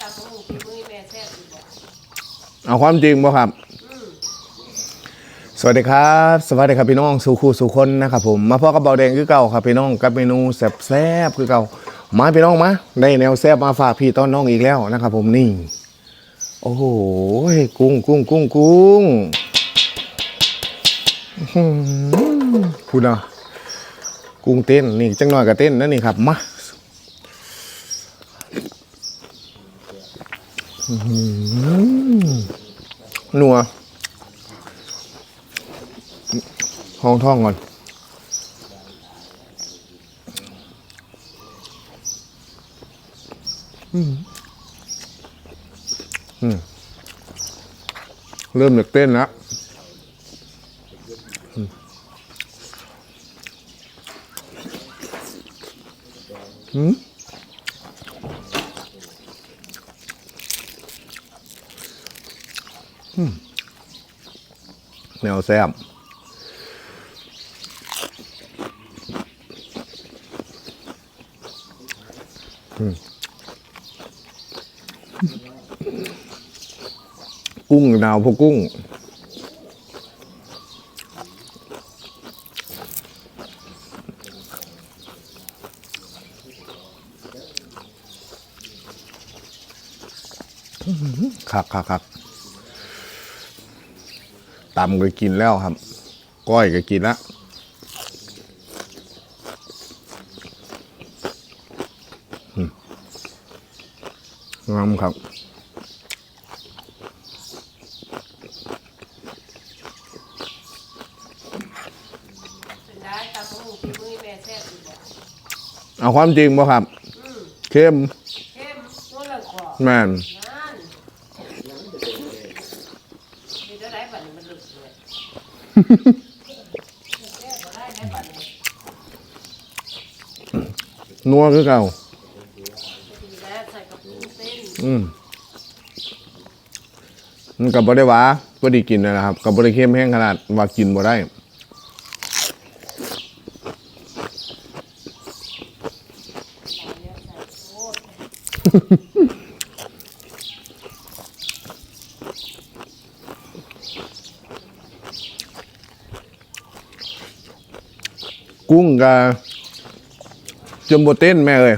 ตำหูพี่มือแม่แซ่บอีกบ่เอาความจริงบ่ครับ สวัสดีครับ สวัสดีครับพี่น้องสู่คู่สู่คนนะครับผม มาพ่อกับเบาแดงคือเก่าครับพี่น้องกับเมนูแซ่บแซบคือเก่า มาพี่น้องมาได้แนวแซ่บมาฝากพี่ต้อนน้องอีกแล้วนะครับผมนี่ โอ้โหกุ้งกุ้งกุ้งกุ้งอื้อหือพูดนะกุ้งเต้นนี่จังหน่อยกับเต้นนั่นนี่ครับมาอื้อหือ นัวห้องท่องก่อน อืม อืม เริ่มจากเต้นแล้วอืมอืมอืม แนวแซ่บกุ้งดาวพวกกุ้ง คักคักคัก ตำก็กินแล้วครับ ก้อยก็กินแล้วอืมงามครับเป็นได้ตำหูพี่มือแม่แซ่บอีกบ่เอาความจริงบ่ครับ เข้มเข้มตัวละขอแม่น นั่นมีเท่าไหร่บัดนี้มันลึกเลยแซ่บบ่ได้ได้บัด นัวคือเก่าอืมมันกับบได้หวาพอดีกินนะครับ กับบได้เข้มแห้งขนาดว่ากินบ่ได้ฮ กุ้งกับจมโบเต้นแม่เอ้ย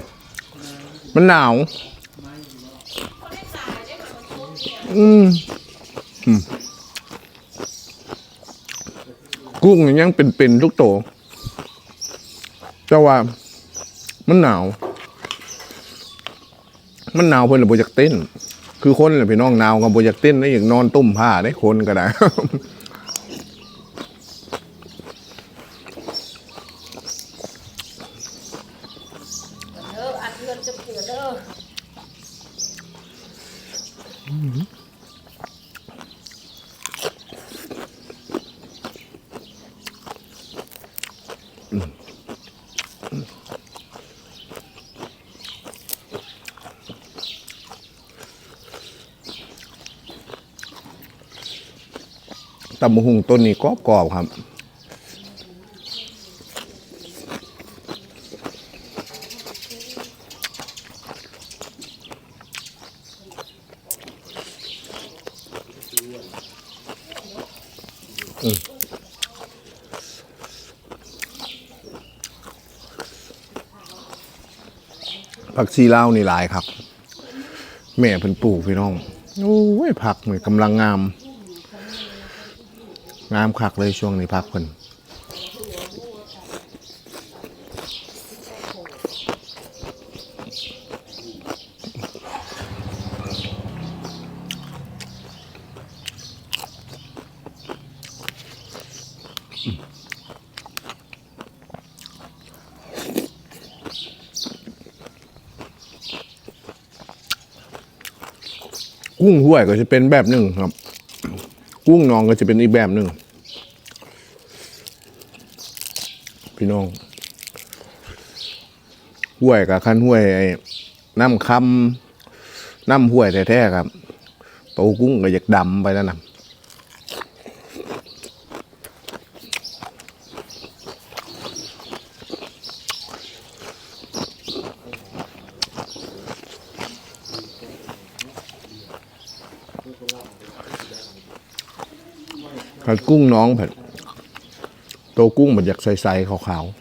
มันหนาว อืมกุ้งยังเป็นๆทุกโตวเจ้าว่า มันหนาว มันหนาวเพิ่นเลยบ่อยากเต้น คือคนแหละพี่น้องหนาวกับบ่อยากเต้นได้อย่างนอนตุ้มผ้าได้คนก็ได้ เด้ออัดเงินจะเกลือเด้อ ตำมะฮุงต้นนี้กรอบๆครับผักชีลาวนี่หลายครับ แม่เพิ่นปลูกพี่น้อง โอ้ยผักเหมือนกำลังงาม งามคักเลยช่วงนี้พักเพิ่นกุ้งห้วยก็จะเป็นแบบหนึ่งครับ กุ้งนองก็จะเป็นอีกแบบหนึ่งพี่น้องห้วยกับขั้นห้วยไอ้น้ำคำน้ำห้วยแท้ๆครับโตกุ้งก็อยากดำไปแล้วนะ ผัดกุ้งน้องผัดตัวกุ้งมันอยากใสๆขาวๆ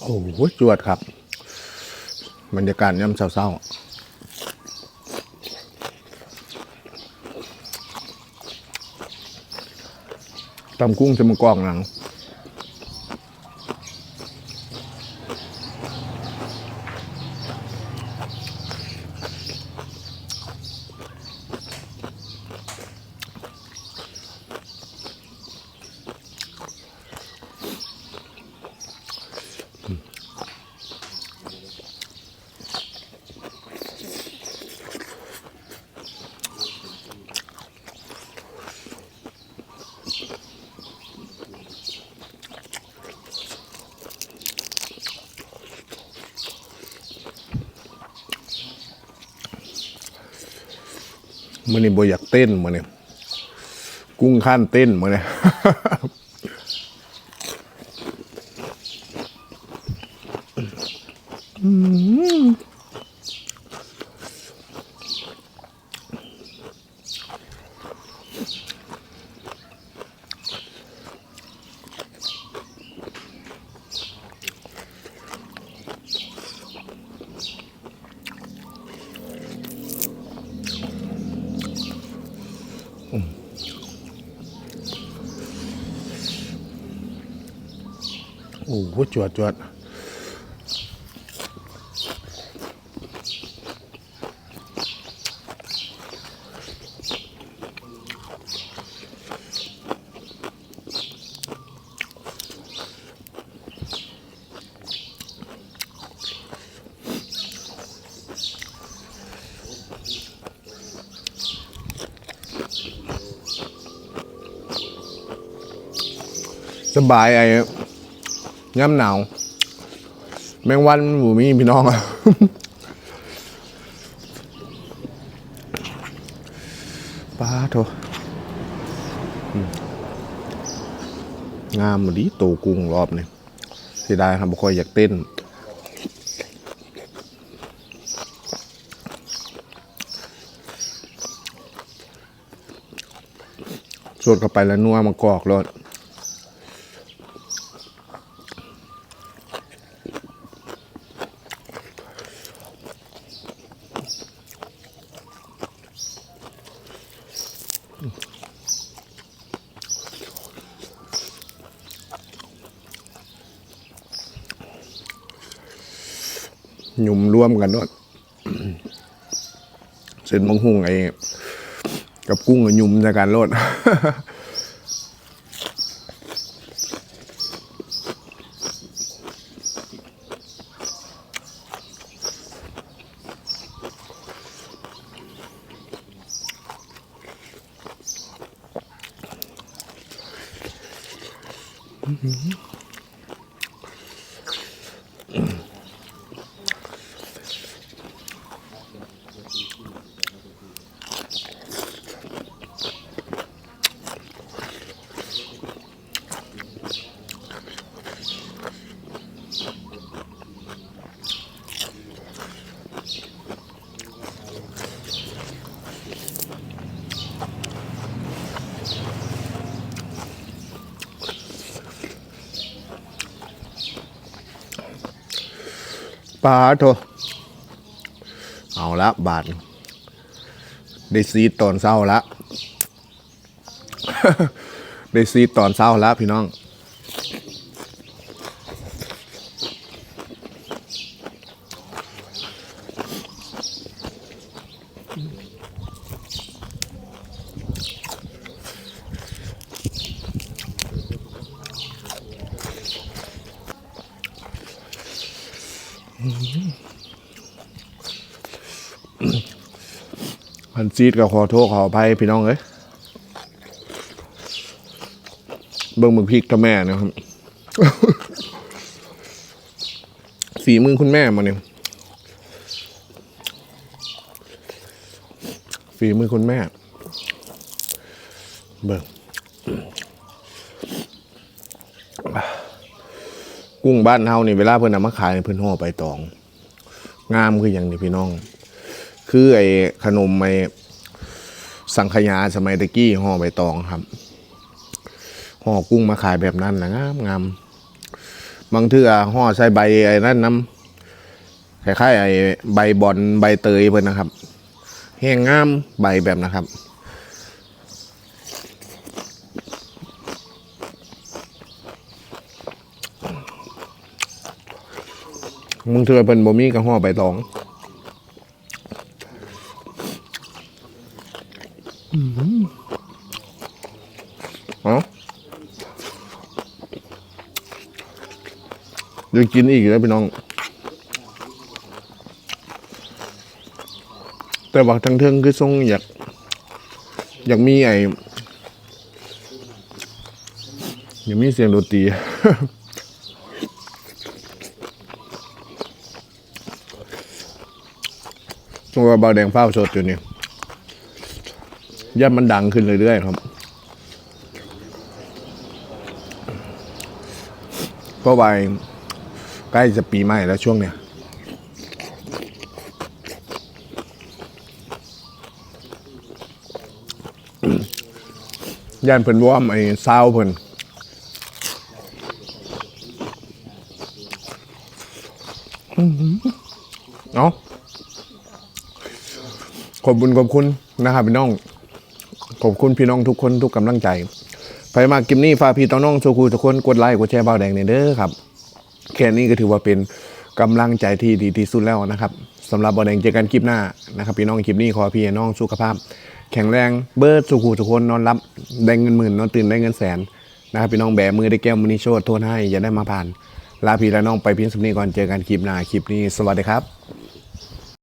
โอ้โหจวดครับ บรรยากาศย่ำเศร้าๆ ตำกุ้งจะมากรองหนัง มันนี่บ่อยากเต้นมันนี่กุ้งขั้นเต้นมันนี่ โอ้โหจวดจวดสบายไอ้ ย่ำหนาว แมงวันหมูมีพี่น้องอะป้าโถงามมาดีโตกุ้งรอบนี่เสียดายครับบ่ค่อยอยากเต้นสดเข้าไปแล้วนัวมากอกรส หยุ่มร่วมกันด้วยเส้นมังหุ่งไอ้กับกุ้งกับยุ่มจากการโลด 嗯。 ปลาโถเอาละบาทได้ซีตอนเศร้าละได้ซีตอนเศร้าละพี่น้อง พันซีดกับขอโทษขออภัยพี่น้องเอ้ยเบิ่งมือพริกกับแม่นะครับฝีมือคุณแม่มาเนี่ยฝีมือคุณแม่ เบิ่ง กุ้งบ้านเฮานี่เวลาเพิ่นเอามาขายเพิ่นห่อใบตอง งามคืออย่างนี้พี่น้อง คือไอ้ขนมไอ้สังขยาสมัยตะกี้ห่อใบตองครับห่อกุ้งมาขายแบบนั้นนะงามงามบางเทื่อห่อใส่ใบไอ้นั่นน้ำคล้ายๆไอ้ใบบอนใบเตยเพิ่นนะครับแห้งงามใบแบบนะครับ มึงเถื่อเพิ่นบ่มีกระห่อใบตองอื้อหือเอ๋อเดี๋ยวกินอีกแล้วพี่น้อง แต่ว่าทั้งเทิงคือทรงอยาก อยากมีไอ้อยากมีเสียงดนตรี ตัวเบาแดงเฝ้าสดอยู่นี่ย่ามันดังขึ้นเรื่อยๆครับ เพราะว่าใกล้จะปีใหม่แล้วช่วงเนี้ยย่านเพิ่นว่ามไอ้ซาวเพิ่นอื้อหือเนาะ ขอบคุณขอบคุณนะครับพี่น้อง ขอบคุณพี่น้องทุกคนทุกกำลังใจไปมากิมนี่ฝากพี่ต้องน้องโชคูทุกคนกดไลค์กดแชร์เบาแดงเนี่ยเด้อครับแค่นี้ก็ถือว่าเป็นกำลังใจที่ดีที่สุดแล้วนะครับสำหรับเบาแดงเจอกันคลิปหน้านะครับ พี่น้องคลิปนี้ขอพี่น้องสุขภาพ แข็งแรงเบิร์ดสุขทุกคนนอนรับได้เงินหมื่นนอนตื่นได้เงินแสนนะครับพี่น้องแบมือได้แก้วมือนี้โชดโทษให้อย่าได้มาผ่านลาพี่และน้องไปเพียงสำนีก่อนเจอกันคลิปหน้าคลิปนี้สวัสดีครับ